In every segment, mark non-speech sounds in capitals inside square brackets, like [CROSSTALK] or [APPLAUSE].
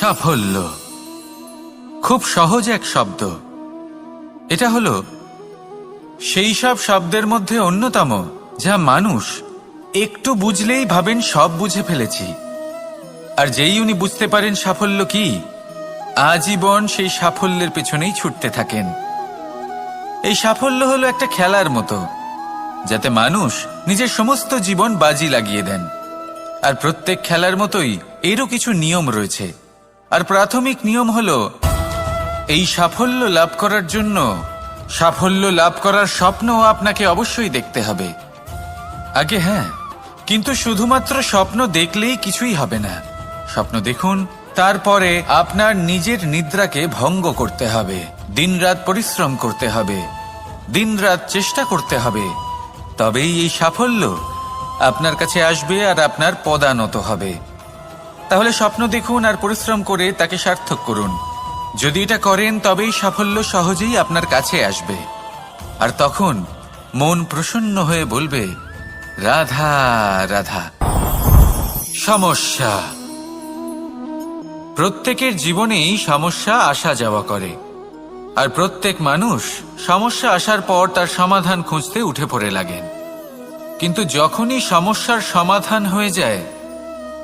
সাফল্য। খুব সহজ এক শব্দ। এটা হলো, সেই সব শব্দের মধ্যে অন্যতম, যা মানুষ একটু বুঝলেই ভাবেন সব বুঝে ফেলেছি। আর যেই উনি বুঝতে পারেন সাফল্য কি, আজীবন সেই সাফল্যের পেছনেই ছুটতে থাকেন। এই সাফল্য হলো একটা খেলার মতো, যাতে মানুষ নিজের সমস্ত জীবন বাজি লাগিয়ে দেন। আর প্রত্যেক খেলার মতোই এরও কিছু নিয়ম রয়েছে। আর প্রাথমিক নিয়ম হলো, এই সাফল্য লাভ করার জন্য, সাফল্য লাভ করার স্বপ্নও আপনাকে অবশ্যই দেখতে হবে। আগে হ্যাঁ কিন্তু শুধুমাত্র স্বপ্ন দেখলেই কিছুই হবে না। স্বপ্ন দেখুন, তারপরে আপনার নিজের নিদ্রাকে ভঙ্গ করতে হবে। দিনরাত পরিশ্রম করতে হবে। দিনরাত চেষ্টা করতে হবে। তবেই এই সাফল্য আপনার কাছে আসবে আর আপনার পদানত হবে। তাহলে স্বপ্ন দেখুন আর পরিশ্রম করে তাকে সার্থক করুন। যদি এটা করেন, তবেই সাফল্য সহজেই আপনার কাছে আসবে। আর তখন মন প্রসন্ন হয়ে বলবে, রাধা রাধা। সমস্যা। প্রত্যেকের জীবনেই সমস্যা আসা যাওয়া করে। আর প্রত্যেক মানুষ সমস্যা আসার পর তার সমাধান খুঁজতে উঠে পড়ে লাগেন কিন্তু যখনই সমস্যার সমাধান হয়ে যায়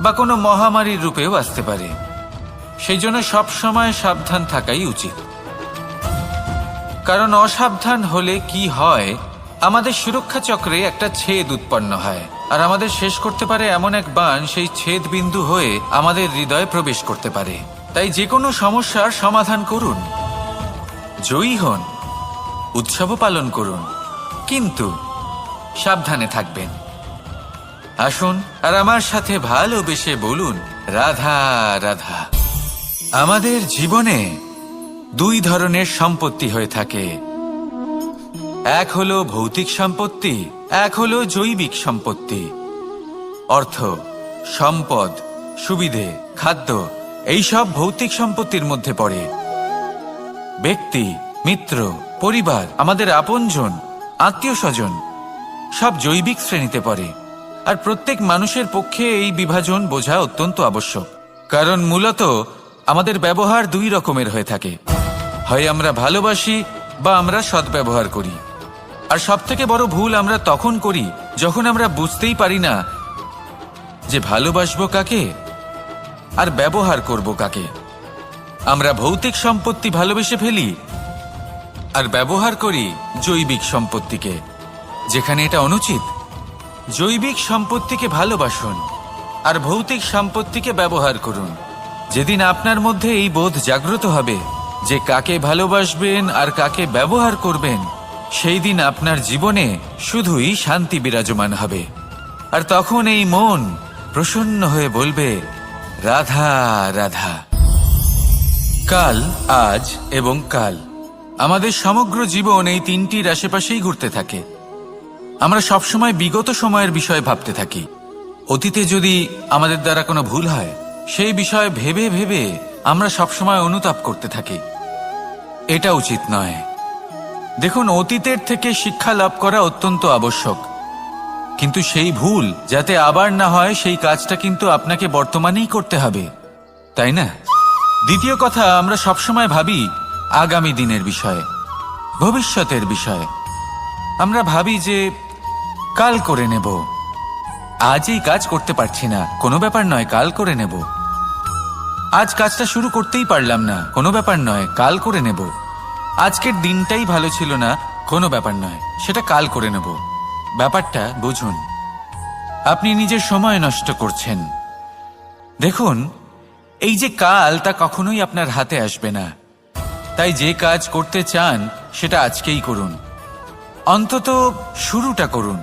বা কোনো মহামারীর রূপেও আসতে পারে। সেই জন্য সবসময় সাবধান থাকাই উচিত। কারণ অসাবধান হলে কি হয়, আমাদের সুরক্ষা চক্রে একটা ছেদ উৎপন্ন হয়, আর আমাদের শেষ করতে পারে এমন এক বান সেই ছেদ বিন্দু হয়ে আমাদের হৃদয়ে প্রবেশ করতে পারে। তাই যে কোনো সমস্যার সমাধান করুন। জয়ী হন, উৎসবও পালন করুন, কিন্তু সাবধানে থাকবেন। আসুন আর আমার সাথে ভালোবেসে বলুন, রাধা রাধা। আমাদের জীবনে দুই ধরনের সম্পত্তি হয়ে থাকে। এক হলো ভৌতিক সম্পত্তি, এক হলো জৈবিক সম্পত্তি। অর্থ, সম্পদ, সুবিধে, খাদ্য, এই সব ভৌতিক সম্পত্তির মধ্যে পড়ে। ব্যক্তি, মিত্র, পরিবার, আমাদের আপনজন আত্মীয় স্বজন সব জৈবিক শ্রেণীতে পড়ে। আর প্রত্যেক মানুষের পক্ষে এই বিভাজন বোঝা অত্যন্ত আবশ্যক। কারণ মূলত আমাদের ব্যবহার দুই রকমের হয়ে থাকে। হয় আমরা ভালোবাসি বা আমরা সদ্ব্যবহার করি। আর সব থেকে বড় ভুল আমরা তখন করি যখন আমরা বুঝতেই পারি না যে ভালোবাসবো কাকে আর ব্যবহার করব কাকে। আমরা ভৌতিক সম্পত্তি ভালোবেসে ফেলি আর ব্যবহার করি জৈবিক সম্পত্তিকে, যেখানে এটা অনুচিত। জৈবিক সম্পত্তিকে ভালোবাসুন আর ভৌতিক সম্পত্তিকে ব্যবহার করুন। যেদিন আপনার মধ্যে এই বোধ জাগ্রত হবে যে কাকে ভালোবাসবেন আর কাকে ব্যবহার করবেন, সেই দিন আপনার জীবনে শুধুই শান্তি বিরাজমান হবে। আর তখন এই মন প্রসন্ন হয়ে বলবে, রাধা রাধা। কাল, আজ এবং কাল। আমাদের সমগ্র জীবন এই তিনটির আশেপাশেই ঘুরতে থাকে। আমরা সবসময় বিগত সময়ের বিষয়ে ভাবতে থাকি। অতীতে যদি আমাদের দ্বারা কোনো ভুল হয়, সেই বিষয়ে ভেবে ভেবে আমরা সবসময় অনুতাপ করতে থাকি। এটা উচিত নয়। দেখুন, অতীতের থেকে শিক্ষা লাভ করা অত্যন্ত আবশ্যক। কিন্তু সেই ভুল, যাতে আবার না হয়, সেই কাজটা কিন্তু আপনাকে বর্তমানেই করতে হবে। তাই না? দ্বিতীয় কথা, আমরা সবসময় ভাবি আগামী দিনের বিষয়ে, ভবিষ্যতের বিষয়ে। আমরা ভাবি যে কাল করে নেব। আজ এই কাজ করতে পারছি না। কোনো ব্যাপার নয়, কাল করে নেব। আজ কাজটা শুরু করতেই পারলাম না। কোনো ব্যাপার নয়, কাল করে নেব। আজকের দিনটাই ভালো ছিল না, কোনো ব্যাপার নয়, সেটা কাল করে নেব। ব্যাপারটা বুঝুন। আপনি নিজের সময় নষ্ট করছেন। দেখুন, এই যে কাল, তা কখনোই আপনার হাতে আসবে না। তাই যে কাজ করতে চান, সেটা আজকেই করুন। অন্তত শুরুটা করুন।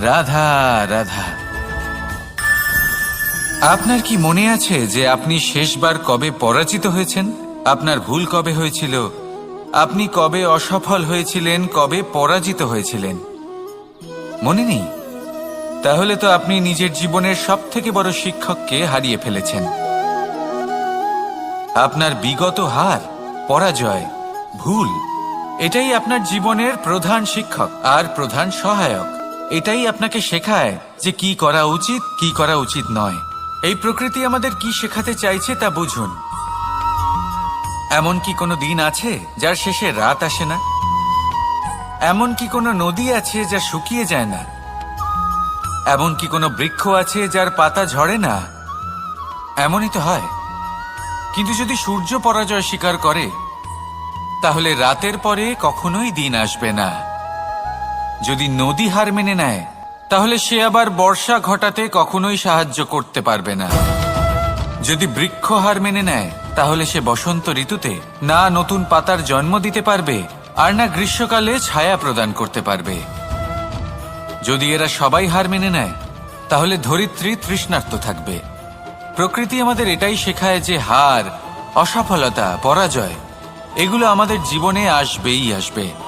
রাধা রাধা। আপনার কি মনে আছে যে আপনি শেষবার কবে পরাজিত হয়েছেন? আপনার ভুল কবে হয়েছিল? আপনি কবে অসফল হয়েছিলেন? কবে পরাজিত হয়েছিলেন? মনে নেই? তাহলে তো আপনি নিজের জীবনের সব থেকে বড় শিক্ষককে হারিয়ে ফেলেছেন। আপনার বিগত হার, পরাজয়, ভুল, এটাই আপনার জীবনের প্রধান শিক্ষক আর প্রধান সহায়ক। এটাই আপনাকে শেখায় যে কি করা উচিত, কি করা উচিত নয়। এই প্রকৃতি আমাদের কি শেখাতে চাইছে তা বুঝুন। এমন কি কোনো দিন আছে যার শেষে রাত আসে না? এমন কি কোনো নদী আছে যা শুকিয়ে যায় না? এমন কি কোনো বৃক্ষ আছে যার পাতা ঝরে না? এমনই তো হয়। কিন্তু যদি সূর্য পরাজয় স্বীকার করে, তাহলে রাতের পরে কখনোই দিন আসবে না। যদি নদী হার মেনে নেয়, তাহলে সে আবার বর্ষা ঘটাতে কখনোই সাহায্য করতে পারবে না। যদি বৃক্ষ হার মেনে নেয়, তাহলে সে বসন্ত ঋতুতে না নতুন পাতার জন্ম দিতে পারবে, আর না গ্রীষ্মকালে ছায়া প্রদান করতে পারবে। যদি এরা সবাই হার মেনে নেয়, তাহলে ধরিত্রী তৃষ্ণার্ত থাকবে। প্রকৃতি আমাদের এটাই শেখায় যে হার, অসফলতা, পরাজয়, এগুলো আমাদের জীবনে আসবেই আসবে।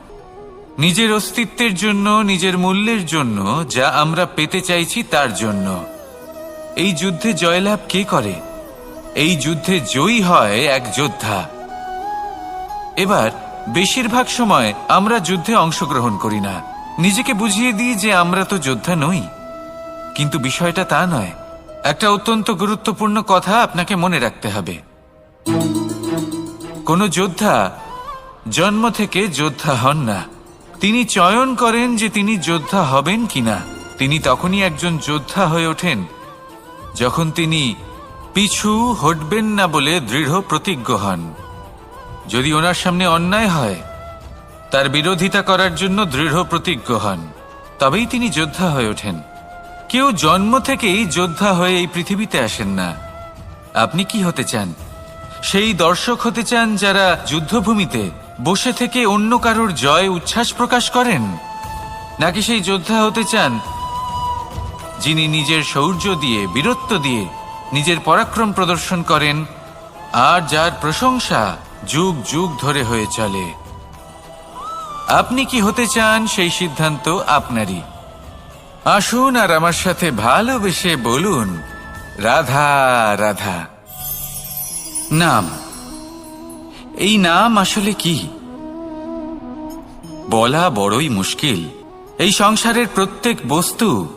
নিজের অস্তিত্বের জন্য, নিজের মূল্যের জন্য যা আমরা পেতে চাইছি তার জন্য। এই যুদ্ধে জয়লাভ কে করে? এই যুদ্ধে জয়ী হয় এক যোদ্ধা। এবার, বেশিরভাগ সময় আমরা যুদ্ধে অংশগ্রহণ করি না। নিজেকে বুঝিয়ে দিই যে আমরা তো যোদ্ধা নই। কিন্তু বিষয়টা তা নয়। একটা অত্যন্ত গুরুত্বপূর্ণ কথা আপনাকে মনে রাখতে হবে। কোনো যোদ্ধা জন্ম থেকে যোদ্ধা হন না। তিনি চয়ন করেন যে তিনি যোদ্ধা হবেন কিনা। তিনি তখনই একজন যোদ্ধা হয়ে ওঠেন, যখন তিনি পিছু হটবেন না বলে দৃঢ় প্রতিজ্ঞ হন। যদি ওনার সামনে অন্যায় হয়, তার বিরোধিতা করার জন্য দৃঢ় প্রতিজ্ঞ হন। তবেই তিনি যোদ্ধা হয়ে ওঠেন। কেউ জন্ম থেকেই যোদ্ধা হয়ে এই পৃথিবীতে আসেন না। আপনি কি হতে চান? সেই দর্শক হতে চান যারা যুদ্ধভূমিতে বসে থেকে অন্য কারোর জয় উচ্ছ্বাস প্রকাশ করেন? নাকি সেই যোদ্ধা হতে চান, যিনি নিজের শৌর্য দিয়ে, বীরত্ব দিয়ে নিজের পরাক্রম প্রদর্শন করেন, আর যার প্রশংসা যুগ যুগ ধরে হয়ে চলে? আপনি কি হতে চান সেই সিদ্ধান্ত আপনারই। আসুন আর আমার সাথে ভালোবেসে বলুন, রাধা রাধা। নাম এই নাম আসলে কি? বলা বড়ই মুশকিল। এই সংসারের প্রত্যেক বস্তু,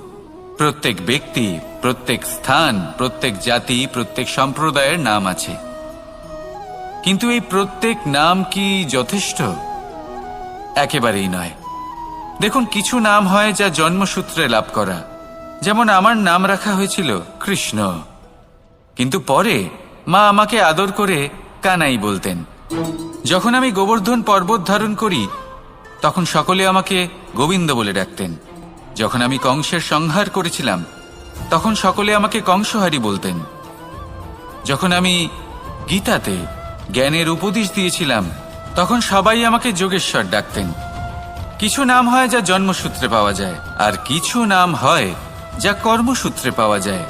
প্রত্যেক ব্যক্তি, প্রত্যেক স্থান, প্রত্যেক জাতি, প্রত্যেক সম্প্রদায়ের নাম আছে। কিন্তু এই প্রত্যেক নাম কি যথেষ্ট? একেবারেই নয়। দেখুন, কিছু নাম হয় যা জন্মসূত্রে লাভ করা। যেমন আমার নাম রাখা হয়েছিল কৃষ্ণ। কিন্তু পরে মা আমাকে আদর করে কানাই বলতেন। যখন আমি গোবর্ধন পর্বত ধারণ করি, তখন সকলে আমাকে গোবিন্দ বলে ডাকতেন। যখন আমি কংসের সংহার করেছিলাম, তখন সকলে আমাকে কংসহারি বলতেন। যখন আমি গীতাতে জ্ঞানের উপদেশ দিয়েছিলাম, তখন সবাই আমাকে যোগেশ্বর ডাকতেন। কিছু নাম হয় যা জন্মসূত্রে পাওয়া যায়, আর কিছু নাম হয় যা কর্মসূত্রে পাওয়া যায়।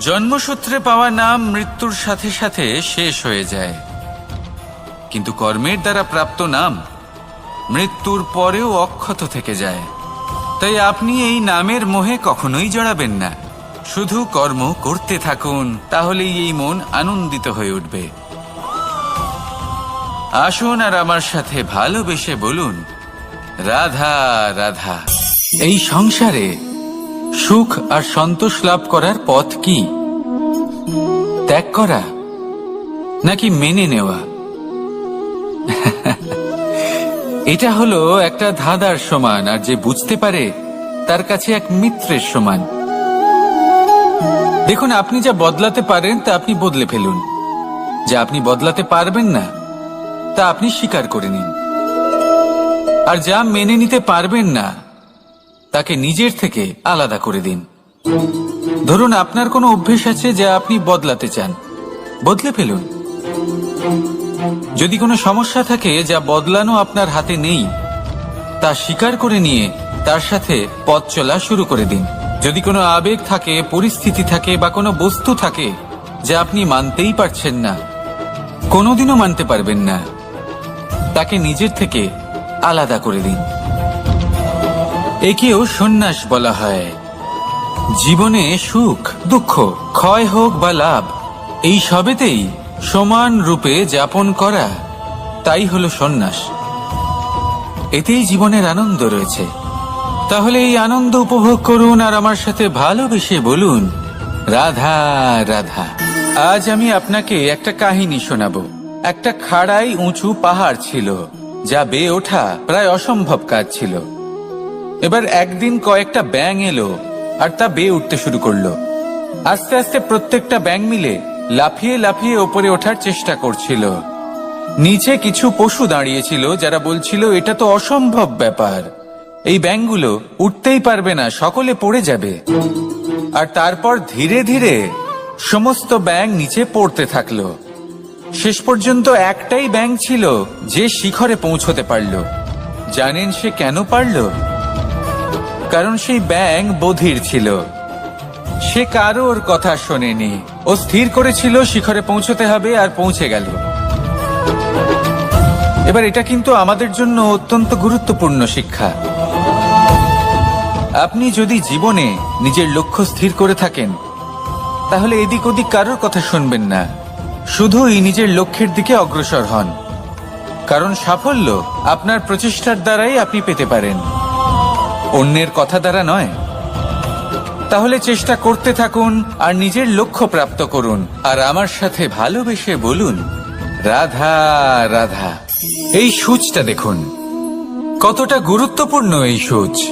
জন্মসূত্রে পাওয়া নাম মৃত্যুর সাথে সাথে শেষ হয়ে যায়। কিন্তু কর্মের দ্বারা প্রাপ্ত নাম মৃত্যুর পরেও অক্ষত থেকে যায়। তাই আপনি এই নামের মোহে কখনোই জড়াবেন না। শুধু কর্ম করতে থাকুন, তাহলেই এই মন আনন্দিত হয়ে উঠবে। আসুন আর আমার সাথে ভালোবেসে বলুন, রাধা রাধা। এই সংসারে সুখ আর সন্তোষ লাভ করার পথ কি? ত্যাগ করা নাকি মেনে নেওয়া? এটা হলো একটা ধাঁধার সমান, আর যে বুঝতে পারে তার কাছে এক মিত্রের সমান। দেখুন, আপনি যা বদলাতে পারেন তা আপনি বদলে ফেলুন। যা আপনি বদলাতে পারবেন না, তা আপনি স্বীকার করে নিন। আর যা মেনে নিতে পারবেন না, তাকে নিজের থেকে আলাদা করে দিন। ধরুন, আপনার কোনো অভ্যেস আছে যা আপনি বদলাতে চান। বদলে ফেলুন। যদি কোনো সমস্যা থাকে যা বদলানো আপনার হাতে নেই, তা স্বীকার করে নিয়ে তার সাথে পথ চলা শুরু করে দিন। যদি কোনো আবেগ থাকে, পরিস্থিতি থাকে বা কোনো বস্তু থাকে যা আপনি মানতেই পারছেন না, কোনোদিনও মানতে পারবেন না, তাকে নিজের থেকে আলাদা করে দিন। একেও সন্ন্যাস বলা হয়। জীবনে সুখ, দুঃখ, ক্ষয় হোক বা লাভ, এই সবেতেই সমান রূপে যাপন করা, তাই হলো সন্ন্যাস। এতেই জীবনের আনন্দ রয়েছে। তাহলে এই আনন্দ উপভোগ করুন আর আমার সাথে ভালোবেসে বলুন, রাধা রাধা, আজ আমি আপনাকে একটা কাহিনী শোনাবো। একটা খাড়াই উঁচু পাহাড় ছিল, যা বেয়ে ওঠা প্রায় অসম্ভব কাজ ছিল। এবার একদিন কয়েকটা ব্যাং এলো আর তা বেয়ে উঠতে শুরু করল। আস্তে আস্তে প্রত্যেকটা ব্যাং মিলে লাফিয়ে লাফিয়ে ওপরে ওঠার চেষ্টা করছিল। নিচে কিছু পশু দাঁড়িয়েছিল যারা বলছিল, এটা তো অসম্ভব ব্যাপার। এই ব্যাংগুলো উঠতেই পারবে না, সকলে পড়ে যাবে। আর তারপর ধীরে ধীরে সমস্ত ব্যাং নিচে পড়তে থাকল। শেষ পর্যন্ত একটাই ব্যাং ছিল যে শিখরে পৌঁছতে পারল। জানেন সে কেন পারল? কারণ সেই ব্যাং বধির ছিল। সে কারোর কথা শোনেনি। ও স্থির করেছিল, শিখরে পৌঁছতে হবে আর পৌঁছে গেল। এবার এটা কিন্তু আমাদের জন্য অত্যন্ত গুরুত্বপূর্ণ শিক্ষা। আপনি যদি জীবনে নিজের লক্ষ্য স্থির করে থাকেন, তাহলে এদিক ওদিক কারোর কথা শুনবেন না। শুধুই নিজের লক্ষ্যের দিকে অগ্রসর হন। কারণ সাফল্য আপনার প্রচেষ্টার দ্বারাই আপনি পেতে পারেন। অন্যের কথা দ্বারা নয় তাহলে চেষ্টা করতে থাকুন আর নিজের লক্ষ্য প্রাপ্ত করুন। আর আমার সাথে ভালোবেসে বলুন, রাধা রাধা। এই সূচটা দেখুন। কতটা গুরুত্বপূর্ণ এই সূচ।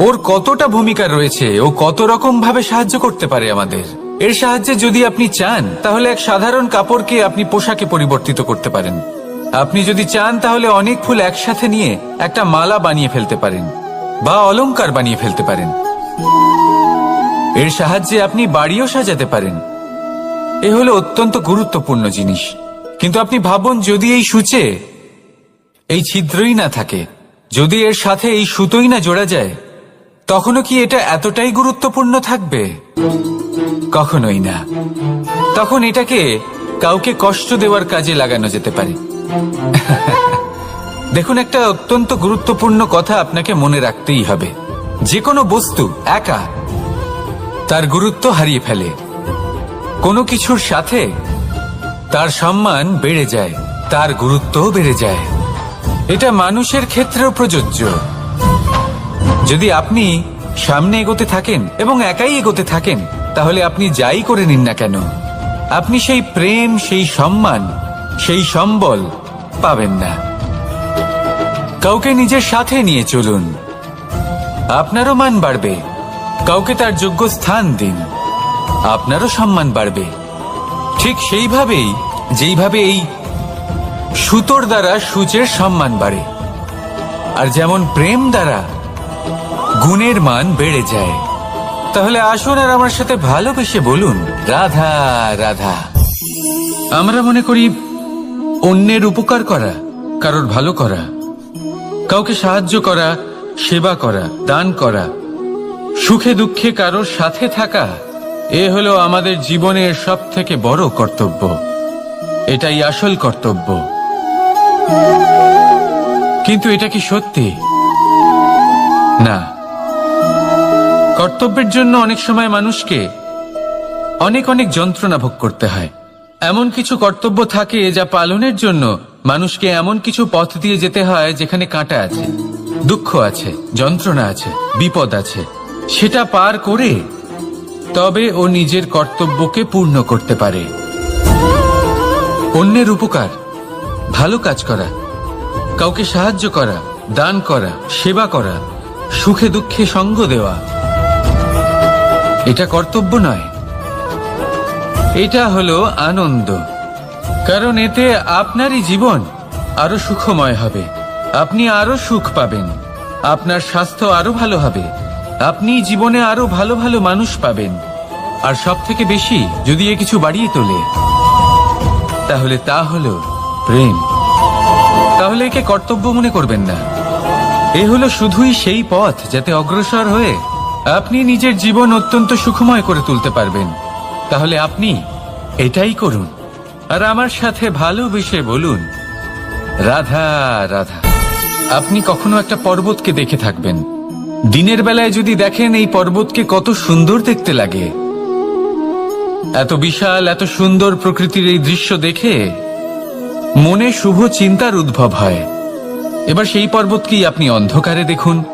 ওর কতটা ভূমিকা রয়েছে, ও কত রকম ভাবে সাহায্য করতে পারে আমাদের। এর সাহায্যে যদি আপনি চান, তাহলে এক সাধারণ কাপড়কে আপনি পোশাকে পরিবর্তিত করতে পারেন। আপনি যদি চান, তাহলে অনেক ফুল একসাথে নিয়ে একটা মালা বানিয়ে ফেলতে পারেন, বা অলংকার বানিয়ে ফেলতে পারেন। এর সাহায্যে আপনি বাড়িও সাজাতে পারেন। এ হলো অত্যন্ত গুরুত্বপূর্ণ জিনিস। কিন্তু আপনি ভাবুন, যদি এই সূচে এই ছিদ্রই না থাকে, যদি এর সাথে এই সুতোই না জোড়া যায়, তখনও কি এটা এতটাই গুরুত্বপূর্ণ থাকবে? কখনোই না। তখন এটাকে কাউকে কষ্ট দেওয়ার কাজে লাগানো যেতে পারে। দেখুন, একটা অত্যন্ত গুরুত্বপূর্ণ কথা আপনাকে মনে রাখতেই হবে। যে কোনো বস্তু একা তার গুরুত্ব হারিয়ে ফেলে। কোনো কিছুর সাথে তার সম্মান বেড়ে যায়, তার গুরুত্বও বেড়ে যায়। এটা মানুষের ক্ষেত্রেও প্রযোজ্য। যদি আপনি সামনে এগোতে থাকেন এবং একাই এগোতে থাকেন, তাহলে আপনি যাই করে নিন না কেন, আপনি সেই প্রেম, সেই সম্মান, সেই সম্বল পাবেন না। কাউকে নিজের সাথে নিয়ে চলুন। আপনারও মান বাড়বে। কাউকে তার যোগ্য স্থান দিন। আপনারও সম্মান বাড়বে। ঠিক সেইভাবেই, যেইভাবে এই সুতোর দ্বারা সূচের সম্মান বাড়ে, আর যেমন প্রেম দ্বারা গুণের মান বেড়ে যায়। তাহলে আসুন আর আমার সাথে ভালোবেসে বলুন, রাধা রাধা। আমরা মনে করি অন্যের উপকার করা, কারোর ভালো করা, কাউকে সাহায্য করা, সেবা করা, দান করা সুখে দুঃখে কারোর সাথে থাকা, এ হলো আমাদের জীবনের সব থেকে বড় কর্তব্য। এটাই আসল কর্তব্য। কিন্তু এটা কি সত্যি? না। কর্তব্যের জন্য অনেক সময় মানুষকে অনেক অনেক যন্ত্রণা ভোগ করতে হয়। এমন কিছু কর্তব্য থাকে যা পালনের জন্য মানুষকে এমন কিছু পথ দিয়ে যেতে হয় যেখানে কাঁটা আছে, দুঃখ আছে, যন্ত্রণা আছে, বিপদ আছে। সেটা পার করে তবে ও নিজের কর্তব্যকে পূর্ণ করতে পারে। অন্যের উপকার, ভালো কাজ করা, কাউকে সাহায্য করা, দান করা, সেবা করা, সুখে দুঃখে সঙ্গ দেওয়া। এটা কর্তব্য নয়। এটা হলো আনন্দ। কারণ এতে আপনারই জীবন আরও সুখময় হবে। আপনি আরও সুখ পাবেন। আপনার স্বাস্থ্য আরও ভালো হবে। আপনি জীবনে আরও ভালো ভালো মানুষ পাবেন। আর সব থেকে বেশি যদি এ কিছু বাড়িয়ে তোলে, তাহলে তা হলো প্রেম। তাহলে একে কর্তব্য মনে করবেন না। এ হলো শুধুই সেই পথ যাতে অগ্রসর হয়ে আপনি নিজের জীবন অত্যন্ত সুখময় করে তুলতে পারবেন। তাহলে আপনি এটাই করুন। আর আমার সাথে ভালোবেসে বলুন, রাধা রাধা, আপনি কখনো একটা পর্বতকে দেখে থাকবেন। দিনের বেলায় যদি দেখেন এই পর্বতকে কত সুন্দর দেখতে লাগে। এত বিশাল, এত সুন্দর প্রকৃতির এই দৃশ্য দেখে মনে শুভ চিন্তার উদ্ভব হয়। এবার সেই পর্বতকেই আপনি অন্ধকারে দেখুন,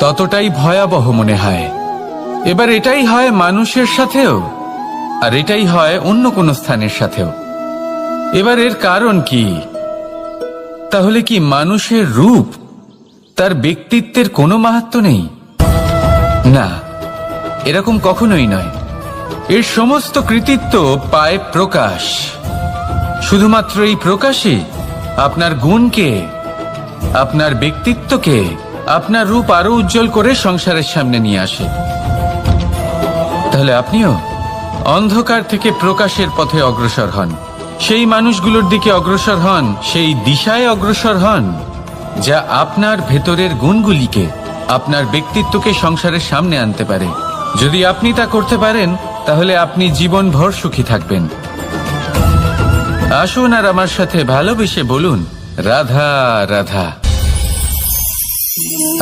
ততটাই ভয়াবহ মনে হয়। এবার এটাই হয় মানুষের সাথেও, আর এটাই হয় অন্য কোনো স্থানের সাথেও। এবার এর কারণ কি? তাহলে কি মানুষের রূপ তার ব্যক্তিত্বের কোনো মাহাত্ম নেই? না, এরকম কখনোই নয়। এর সমস্ত কৃতিত্ব পায় প্রকাশ। শুধুমাত্র এই প্রকাশে আপনার গুণকে, আপনার ব্যক্তিত্বকে, আপনার রূপ আরও উজ্জ্বল করে সংসারের সামনে নিয়ে আসে। তাহলে আপনিও অন্ধকার থেকে প্রকাশের পথে অগ্রসর হন। সেই মানুষগুলোর দিকে অগ্রসর হন, সেই দিশায় অগ্রসর হন, যা আপনার ভেতরের গুণগুলিকে আপনার ব্যক্তিত্বকে সংসারের সামনে আনতে পারে। যদি আপনি তা করতে পারেন, তাহলে আপনি জীবনভর সুখী থাকবেন। আসুন আর আমার সাথে ভালোবেসে বলুন, রাধা রাধা।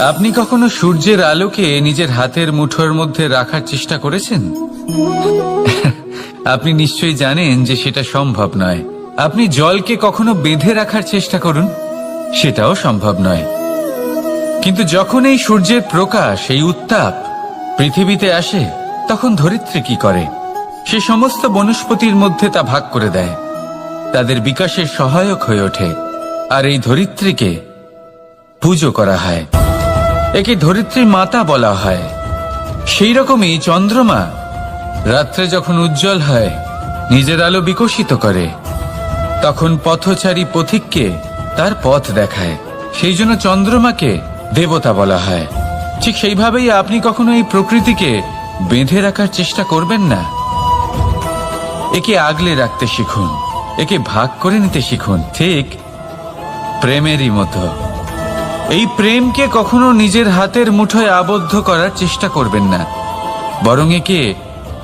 আপনি কখনো সূর্যের আলোকে নিজের হাতের মুঠোর মধ্যে রাখার চেষ্টা করেছেন? আপনি নিশ্চয়ই জানেন যে সেটা সম্ভব নয়। আপনি জলকে কখনো বেঁধে রাখার চেষ্টা করুন, সেটাও সম্ভব নয়। কিন্তু যখন এই সূর্যের প্রকাশ, এই উত্তাপ পৃথিবীতে আসে, তখন ধরিত্রী কি করে? সে সমস্ত বনস্পতির মধ্যে তা ভাগ করে দেয়। তাদের বিকাশের সহায়ক হয়ে ওঠে, আর এই ধরিত্রীকে পুজো করা হয়। একে ধরিত্রী মাতা বলা হয়। সেই রকমই চন্দ্রমা রাত্রে যখন উজ্জ্বল হয়, নিজের আলো বিকশিত করে, তখন পথচারী পথিককে তার পথ দেখায়। সেই জন্য চন্দ্রমাকে দেবতা বলা হয়। ঠিক সেইভাবেই আপনি কখনো এই প্রকৃতিকে বেঁধে রাখার চেষ্টা করবেন না। একে আগলে রাখতে শিখুন, একে ভাগ করে নিতে শিখুন, ঠিক প্রেমেরই মতো। এই প্রেমকে কখনো নিজের হাতের মুঠোয় আবদ্ধ করার চেষ্টা করবেন না। বরং একে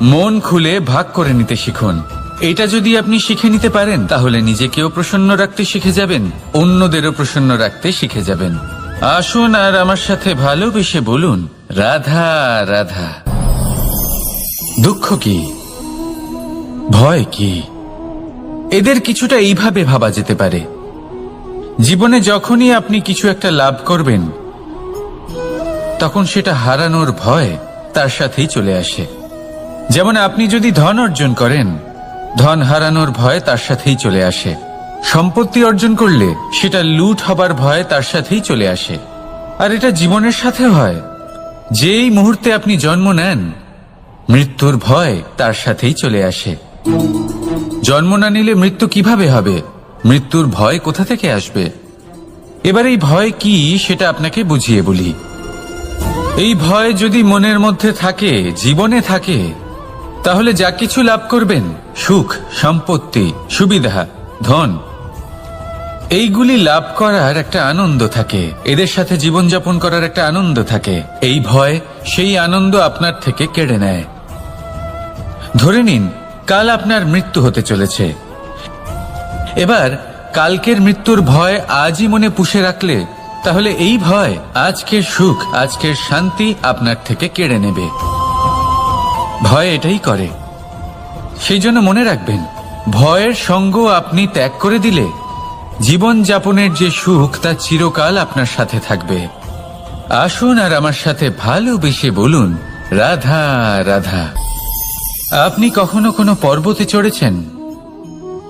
মন খুলে ভাগ করে নিতে শিখুন। এটা যদি আপনি শিখে নিতে পারেন, তাহলে নিজেকেও প্রসন্ন রাখতে শিখে যাবেন, অন্যদেরও প্রসন্ন রাখতে শিখে যাবেন। আসুন আর আমার সাথে ভালোবেসে বলুন, রাধা রাধা। দুঃখ কি? ভয় কি? এদের কিছুটা এইভাবে ভাবা যেতে পারে। জীবনে যখনই আপনি কিছু একটা লাভ করবেন, তখন সেটা হারানোর ভয় তার সাথেই চলে আসে। যেমন আপনি যদি ধন অর্জন করেন, ধন হারানোর ভয় তার সাথেই চলে আসে। সম্পত্তি অর্জন করলে সেটা লুট হবার ভয় তার সাথেই চলে আসে। আর এটা জীবনের সাথে হয়। যেই মুহূর্তে আপনি জন্ম নেন, মৃত্যুর ভয় তার সাথেই চলে আসে। জন্ম না নিলে মৃত্যু কীভাবে হবে? মৃত্যুর ভয় কোথা থেকে আসবে? এবার এই ভয় কি সেটা আপনাকে বুঝিয়ে বলি। এই ভয় যদি মনের মধ্যে থাকে, জীবনে থাকে, তাহলে যা কিছু লাভ করবেন, সুখ, সম্পত্তি, সুবিধা, ধন এইগুলি লাভ করার একটা আনন্দ থাকে। এদের সাথে জীবনযাপন করার একটা আনন্দ থাকে। এই ভয়, সেই আনন্দ আপনার থেকে কেড়ে নেয়। ধরে নিন, কাল আপনার মৃত্যু হতে চলেছে। এবার, কালকের মৃত্যুর ভয় আজই মনে পুষে রাখলে, তাহলে এই ভয় আজকের সুখ, আজকের শান্তি আপনার থেকে কেড়ে নেবে। ভয় এটাই করে। সেই জন্য মনে রাখবেন, ভয়ের সঙ্গ আপনি ত্যাগ করে দিলে জীবন যাপনের যে সুখ, তা চিরকাল আপনার সাথে থাকবে। আসুন আর আমার সাথে ভালোবেসে বলুন, রাধা রাধা। আপনি কখনো কোনো পর্বতে চড়েছেন?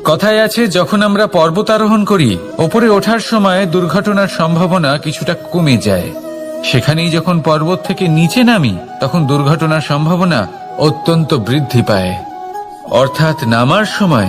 কথায় আছে, যখন আমরা পর্বতারোহণ করি, ওপরে ওঠার সময় দুর্ঘটনার সম্ভাবনা কিছুটা কমে যায়। সেখানেই যখন পর্বত থেকে নিচে নামি, তখন দুর্ঘটনার সম্ভাবনা অত্যন্ত বৃদ্ধি পায়। অর্থাৎ নামার সময়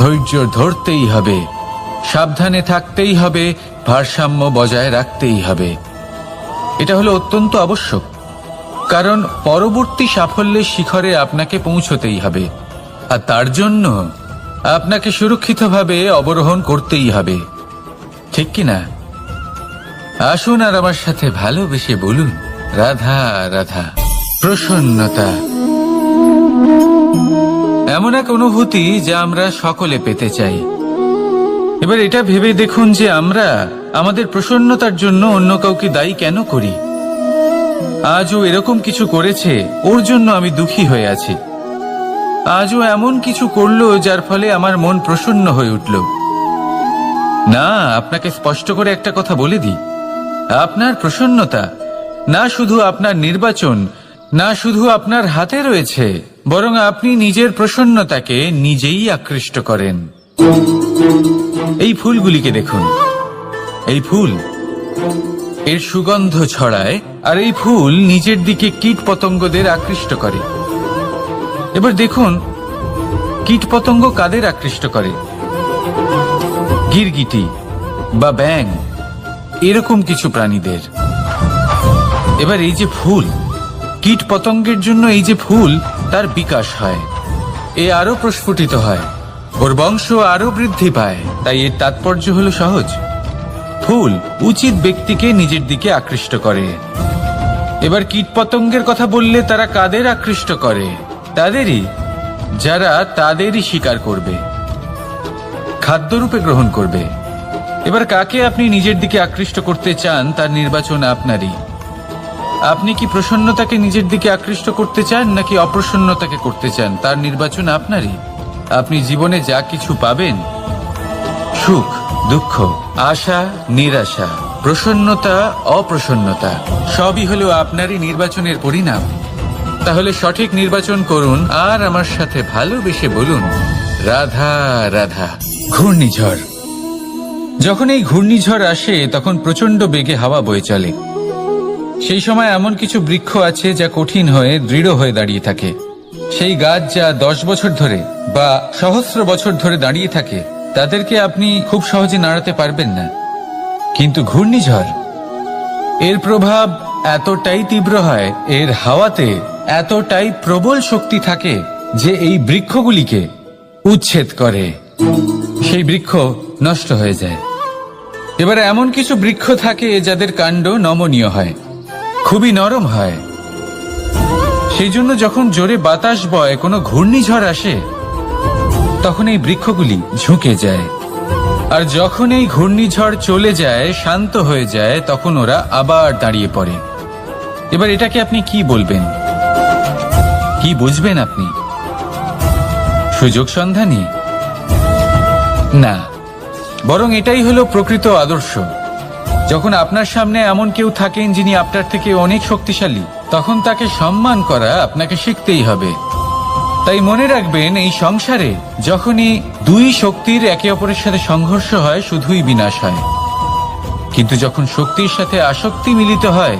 ধৈর্য ধরতেই হবে। সাবধানে থাকতেই হবে, ভারসাম্য বজায় রাখতেই হবে। এটা হলো অত্যন্ত আবশ্যক, কারণ পরবর্তী সাফল্যের শিখরে আপনাকে পৌঁছতেই হবে, আর তার জন্য আপনাকে সুরক্ষিতভাবে অবরোহণ করতেই হবে। ঠিক কি না? আসুন আর আমার সাথে ভালোবেসে বলুন, রাধা রাধা, প্রসন্নতা। এমন এক অনুভূতি যা আমরা সকলে পেতে চাই। এবার এটা ভেবে দেখুন যে আমরা আমাদের প্রসন্নতার জন্য অন্য কাউকে দায়ী কেন করি। আজও এরকম কিছু করেছে, ওর জন্য আমি দুঃখী হয়ে আছি। আজও এমন কিছু করল যার ফলে আমার মন প্রসন্ন হয়ে উঠল। না, আপনাকে স্পষ্ট করে একটা কথা বলে দিই। আপনার প্রসন্নতা, না শুধু আপনার নির্বাচন না শুধু আপনার হাতে রয়েছে, বরং আপনি নিজের প্রসন্নতাকে নিজেই আকৃষ্ট করেন। এই ফুলগুলিকে দেখুন। এই ফুল, এর সুগন্ধ ছড়ায়, আর এই ফুল নিজের দিকে কীট পতঙ্গদের আকৃষ্ট করে। এবার দেখুন কীট পতঙ্গ কাদের আকৃষ্ট করে? গিরগিটি বা ব্যাং এরকম কিছু প্রাণীদের। এবার এই যে ফুল কীট পতঙ্গের জন্য এই যে ফুল, তার বিকাশ হয়। এ আরও প্রস্ফুটিত হয়। ওর বংশ আরও বৃদ্ধি পায়। তাই এর তাৎপর্য হলো সহজ। ফুল উচিত ব্যক্তিকে নিজের দিকে আকৃষ্ট করে। এবার কীটপতঙ্গের কথা বললে তারা কাদের আকৃষ্ট করে? তাদেরই। যারা তাদেরই শিকার করবে। খাদ্যরূপে গ্রহণ করবে। এবার কাকে আপনি নিজের দিকে আকৃষ্ট করতে চান, তার নির্বাচন আপনারই। আপনি কি প্রসন্নতাকে নিজের দিকে আকৃষ্ট করতে চান নাকি অপ্রসন্নতাকে করতে চান? তার নির্বাচন আপনারই। আপনি জীবনে যা কিছু পাবেন, সুখ, দুঃখ, আশা, নিরাশা, প্রসন্নতা, অপ্রসন্নতা, সবই হলো আপনারই নির্বাচনের পরিণাম। তাহলে সঠিক নির্বাচন করুন আর আমার সাথে ভালোবেসে বলুন, রাধা রাধা, ঘূর্ণিঝড়। যখন এই ঘূর্ণিঝড় আসে, তখন প্রচণ্ড বেগে হাওয়া বয়ে চলে। সেই সময় এমন কিছু বৃক্ষ আছে যা কঠিন হয়ে, দৃঢ় হয়ে দাঁড়িয়ে থাকে। সেই গাছ যা দশ বছর ধরে বা সহস্র বছর ধরে দাঁড়িয়ে থাকে, তাদেরকে আপনি খুব সহজে নাড়াতে পারবেন না। কিন্তু ঘূর্ণিঝড়, এর প্রভাব এতটাই তীব্র হয়, এর হাওয়াতে এতটাই প্রবল শক্তি থাকে যে এই বৃক্ষগুলিকে উচ্ছেদ করে। সেই বৃক্ষ নষ্ট হয়ে যায়। এবার এমন কিছু বৃক্ষ থাকে যাদের কাণ্ড নমনীয় হয়। খুবই নরম হয়। সেই জন্য যখন জোরে বাতাস বয়, কোনো ঘূর্ণিঝড় আসে, তখন এই বৃক্ষগুলি ঝুঁকে যায়। আর যখন এই ঘূর্ণিঝড় চলে যায়, শান্ত হয়ে যায়, তখন ওরা আবার দাঁড়িয়ে পড়ে। এবার এটাকে আপনি কি বলবেন? কি বুঝবেন আপনি? সুযোগ সন্ধানী? না। বরং এটাই হলো প্রকৃত আদর্শ। যখন আপনার সামনে এমন কেউ থাকেন যিনি আপনার থেকে অনেক শক্তিশালী, তখন তাকে সম্মান করা আপনাকে শিখতেই হবে। তাই মনে রাখবেন, এই সংসারে যখনই দুই শক্তির একে অপরের সাথে সংঘর্ষ হয়, শুধুই বিনাশ হয়। কিন্তু যখন শক্তির সাথে আসক্তি মিলিত হয়,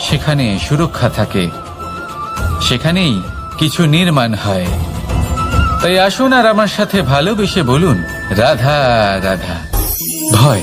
সেখানে সুরক্ষা থাকে। সেখানেই কিছু নির্মাণ হয়। তাই আসুন আর আমার সাথে ভালোবেসে বলুন, রাধা রাধা। ভয়।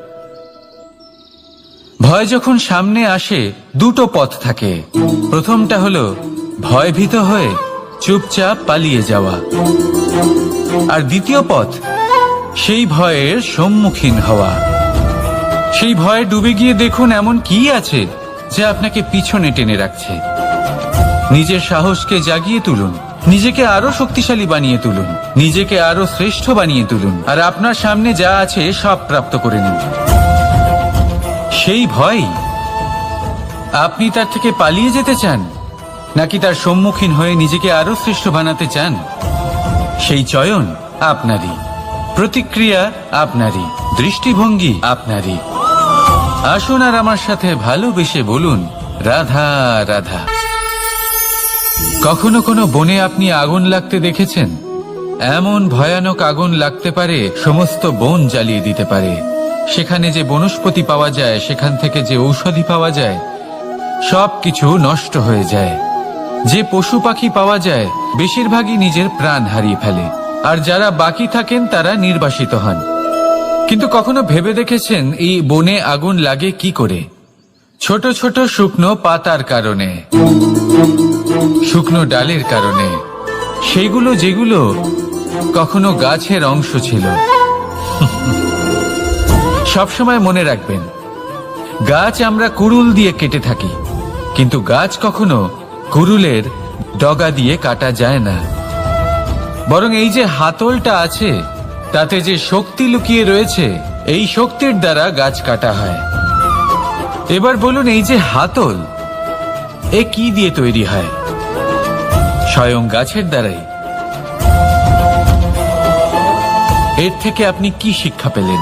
ভয় যখন সামনে আসে, দুটো পথ থাকে। প্রথমটা হলো ভয়ভীত হয়ে চুপচাপ পালিয়ে যাওয়া। আর দ্বিতীয় পথ, সেই ভয়ের সম্মুখীন হওয়া। সেই ভয়ে ডুবে গিয়ে দেখুন এমন কি আছে যা আপনাকে পিছনে টেনে রাখছে। নিজের সাহসকে জাগিয়ে তুলুন, নিজেকে আরও শক্তিশালী বানিয়ে তুলুন, নিজেকে আরও শ্রেষ্ঠ বানিয়ে তুলুন, আর আপনার সামনে যা আছে সব প্রাপ্ত করে নিন। সেই ভয়? আপনি তার থেকে পালিয়ে যেতে চান? নাকি তার সম্মুখীন হয়ে নিজেকে আরও শ্রেষ্ঠ বানাতে চান? সেই চয়ন আপনারই। প্রতিক্রিয়া আপনারই। দৃষ্টিভঙ্গি আপনারই। আসুন আর আমার সাথে ভালোবেসে বলুন, রাধা রাধা। কখনো কোনো বনে আপনি আগুন লাগতে দেখেছেন? এমন ভয়ানক আগুন লাগতে পারে, সমস্ত বন জ্বালিয়ে দিতে পারে। সেখানে যে বনস্পতি পাওয়া যায়, সেখান থেকে যে ঔষধি পাওয়া যায়, সব কিছু নষ্ট হয়ে যায়। যে পশু পাখি পাওয়া যায়, বেশিরভাগই নিজের প্রাণ হারিয়ে ফেলে। আর যারা বাকি থাকেন, তারা নির্বাসিত হন। কিন্তু কখনো ভেবে দেখেছেন, এই বনে আগুন লাগে কি করে? ছোট ছোট শুকনো পাতার কারণে, শুকনো ডালের কারণে। সেইগুলো যেগুলো কখনো গাছের অংশ ছিল। [LAUGHS] সবসময় মনে রাখবেন, গাছ আমরা কুড়ুল দিয়ে কেটে থাকি, কিন্তু গাছ কখনো কুড়ুলের ডগা দিয়ে কাটা যায় না। বরং এই যে হাতলটা আছে, তাতে যে শক্তি লুকিয়ে রয়েছে, এই শক্তির দ্বারা গাছ কাটা হয়। এবার বলুন, এই যে হাতল, এ কি দিয়ে তৈরি হয়? স্বয়ং গাছের দ্বারাই। এর থেকে আপনি কি শিক্ষা পেলেন?